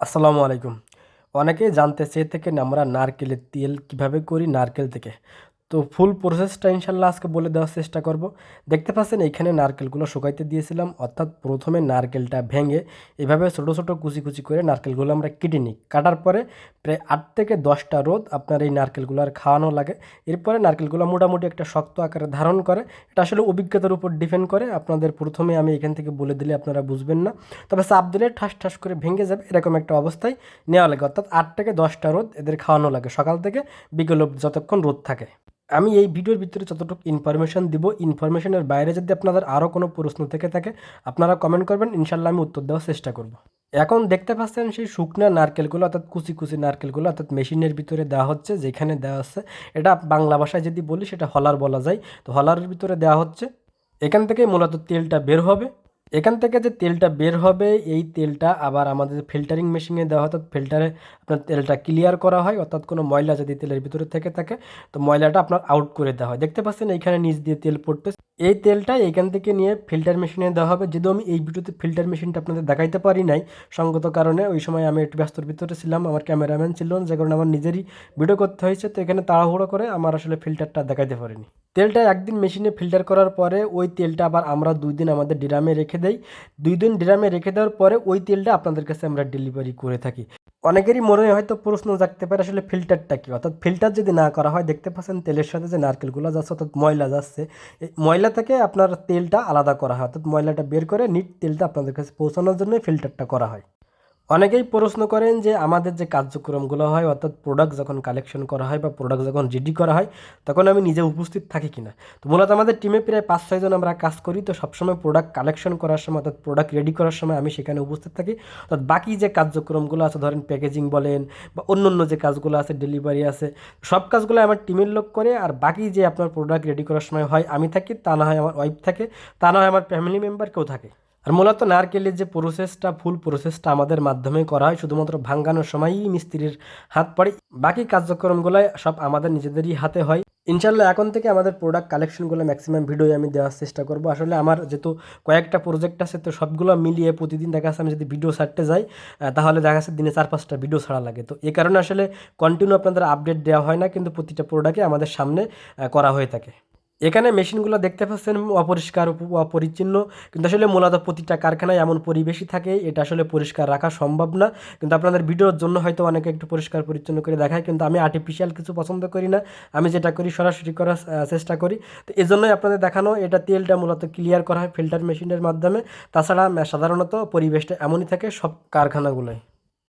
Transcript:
আসসালামু আলাইকুম। অনেকেই জানতে চেয়ে থাকেন আমরা নারকেলের তেল কীভাবে করি নারকেল থেকে। তো ফুল প্রসেসটা ইনশাল্লাহ আজকে বলে দেওয়ার চেষ্টা করব। দেখতে পাচ্ছেন, এইখানে নারকেলগুলো শুকাইতে দিয়েছিলাম। অর্থাৎ প্রথমে নারকেলটা ভেঙে এভাবে ছোটো ছোটো কুচি কুচি করে নারকেলগুলো আমরা কেটে নিই। কাটার পরে প্রায় আট থেকে দশটা রোদ আপনার এই নারকেলগুলো আর খাওয়ানো লাগে। এরপরে নারকেলগুলো মোটামুটি একটা শক্ত আকারে ধারণ করে, এটা আসলে অভিজ্ঞতার উপর ডিপেন্ড করে। আপনাদের প্রথমে আমি এখান থেকে বলে দিলে আপনারা বুঝবেন না। তবে চাপ দিলে ঠাস ঠাস করে ভেঙে যাবে, এরকম একটা অবস্থায় নেওয়া লাগে। অর্থাৎ আট থেকে দশটা রোদ এদের খাওয়ানো লাগে। সকাল থেকে বিকেল যতক্ষণ রোদ থাকে। আমি এই ভিডিওর ভিতরে যতটুকু ইনফরমেশন দিব ইনফরমেশনের বাইরে যদি আপনাদের আরও কোনো প্রশ্ন থেকে থাকে, আপনারা কমেন্ট করবেন ইনশাল্লাহ আমি উত্তর দেওয়ার চেষ্টা করব। এখন দেখতে পাচ্ছেন সেই শুকনা নারকেলগুলো, অর্থাৎ কুচি কুচি নারকেলগুলো, অর্থাৎ মেশিনের ভিতরে দেওয়া হচ্ছে, যেখানে দেওয়া হচ্ছে এটা বাংলা ভাষায় যদি বলি, সেটা হলার বলা যায়। তো হলারের ভিতরে দেওয়া হচ্ছে। এখান থেকে মূলত তেলটা বের হবে। এখান থেকে যে তেলটা বের হবে, এই তেলটা আবার আমাদের ফিল্টারিং মেশিনে দেওয়া অর্থাৎ ফিল্টারে আপনার তেলটা ক্লিয়ার করা হয়, অর্থাৎ কোনো ময়লা যদি তেলের ভিতরে থেকে থাকে, তো ময়লাটা আপনার আউট করে দেওয়া হয়। দেখতে পাচ্ছেন এইখানে নিচ দিয়ে তেল পড়তে এই তেলটা এখান থেকে নিয়ে ফিল্টার মেশিনে দেওয়া হবে। যদিও আমি এই ভিডিওতে ফিল্টার মেশিনটা আপনাদের দেখাইতে পারি নাই, সঙ্গত কারণে ওই সময় আমি একটু ব্যস্তর ভিতরে ছিলাম, আমার ক্যামেরাম্যান ছিল যে কারণে আমার নিজেরই ভিডিও করতে হয়েছে। তো এখানে তাড়াহুড়ো করে আমার আসলে ফিল্টারটা দেখাইতে পারিনি। তেলটা একদিন মেশিনে ফিল্টার করার পরে ওই তেলটা আবার আমরা দুই দিন আমাদের ড্রামে রেখে দেই। দুই দিন ড্রামে রেখে দেওয়ার পরে ওই তেলটা আপনাদের কাছে আমরা ডেলিভারি করে থাকি। অনেকেরই মনে হয়তো প্রশ্ন জাগতে পারে আসলে ফিল্টারটা কী? অর্থাৎ ফিল্টার যদি না করা হয়, দেখতে পাচ্ছেন তেলের সাথে যে নারকেলগুলো যাচ্ছে, অর্থাৎ ময়লা যাচ্ছে ময়লা থেকে আপনার তেলটা আলাদা করা হয়। অর্থাৎ ময়লাটা বের করে নিট তেলটা আপনাদের কাছে পৌঁছানোর জন্যই ফিল্টারটা করা হয়। অনেকেই প্রশ্ন করেন যে আমাদের যে কার্যক্রমগুলো হয়, অর্থাৎ প্রোডাক্ট যখন কালেকশন করা হয় বা প্রোডাক্ট যখন রেডি করা হয়, তখন আমি নিজে উপস্থিত থাকি কিনা? তো মূলত আমাদের টিমে প্রায় পাঁচ ছয়জন আমরা কাজ করি। তো সবসময় প্রোডাক্ট কালেকশন করার সময়, অর্থাৎ প্রোডাক্ট রেডি করার সময় আমি সেখানে উপস্থিত থাকি। অর্থাৎ বাকি যে কার্যক্রমগুলো আছে, ধরেন প্যাকেজিং বলেন বা অন্য অন্য যে কাজগুলো আছে ডেলিভারি আছে, সব কাজগুলো আমার টিমের লোক করে। আর বাকি যে আপনার প্রোডাক্ট রেডি করার সময় হয়, আমি থাকি, তা না হয় আমার ওয়াইফ থাকে, তা না হয় আমার ফ্যামিলি মেম্বার কেউ থাকে। আর মূলত নারকেলের যে প্রসেসটা ফুল প্রসেসটা আমাদের মাধ্যমে করা হয়, শুধুমাত্র ভাঙ্গানোর সময়ই মিস্ত্রির হাত পড়ে। বাকি কার্যক্রমগুলো সব আমাদের নিজেদেরই হাতে হয়। ইনশাল্লাহ এখন থেকে আমাদের প্রোডাক্ট কালেকশনগুলো ম্যাক্সিমাম ভিডিও আমি দেওয়ার চেষ্টা করব। আসলে আমার যেহেতু কয়েকটা প্রজেক্ট আছে, তো সবগুলো মিলিয়ে প্রতিদিন দেখা যাচ্ছে আমি যদি ভিডিও ছাড়তে যাই তাহলে দেখা যাচ্ছে দিনে চার, পাঁচটা ভিডিও ছাড়া লাগে। তো এই কারণে আসলে কন্টিনিউ আপনাদের আপডেট দেওয়া হয় না, কিন্তু প্রতিটা প্রোডাক্টে আমাদের সামনে করা হয়ে থাকে। এখানে মেশিনগুলো দেখতে পাচ্ছেন, অপরিষ্কার, অপরিচ্ছিন্ন। কিন্তু আসলে মূলত প্রতিটা কারখানায় এমন পরিবেশই থাকে, এটা আসলে পরিষ্কার রাখা সম্ভব না। কিন্তু আপনাদের ভিডিওর জন্য হয়তো অনেকে একটু পরিষ্কার, পরিচ্ছন্ন করে দেখায়, কিন্তু আমি আর্টিফিশিয়াল কিছু পছন্দ করি না। আমি যেটা করি, সরাসরি করার চেষ্টা করি। তো এই জন্যই আপনাদের দেখানো, এটা তেলটা মূলত ক্লিয়ার করা হয় ফিল্টার মেশিনের মাধ্যমে। তাছাড়া সাধারণত পরিবেশটা এমনই থাকে সব কারখানাগুলোয়।